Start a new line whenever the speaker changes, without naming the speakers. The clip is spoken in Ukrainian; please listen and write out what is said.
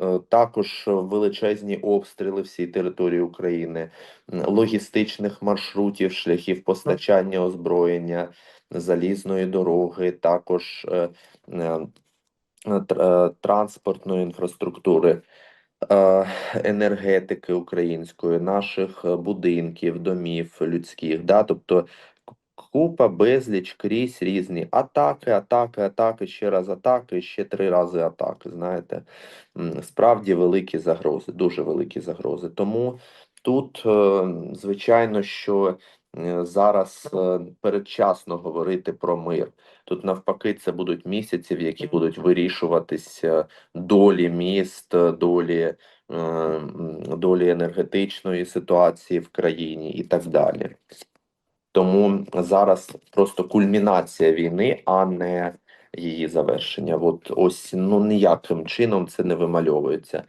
Е, Також величезні обстріли всій території України, логістичних маршрутів, шляхів постачання озброєння, залізної дороги, також е, е, тр- транспортної інфраструктури, енергетики української, наших будинків, домів людських. Да? Тобто купа, безліч, крізь різні атаки, атаки, атаки, ще раз атаки, ще три рази атаки. Знаєте, справді великі загрози, дуже великі загрози. Тому тут, е, звичайно, що е, зараз е, передчасно говорити про мир. Тут навпаки, це будуть місяці, в які будуть вирішуватися долі міст, долі, долі енергетичної ситуації в країні і так далі. Тому зараз просто кульмінація війни, а не її завершення. От ось ну ніяким чином це не вимальовується.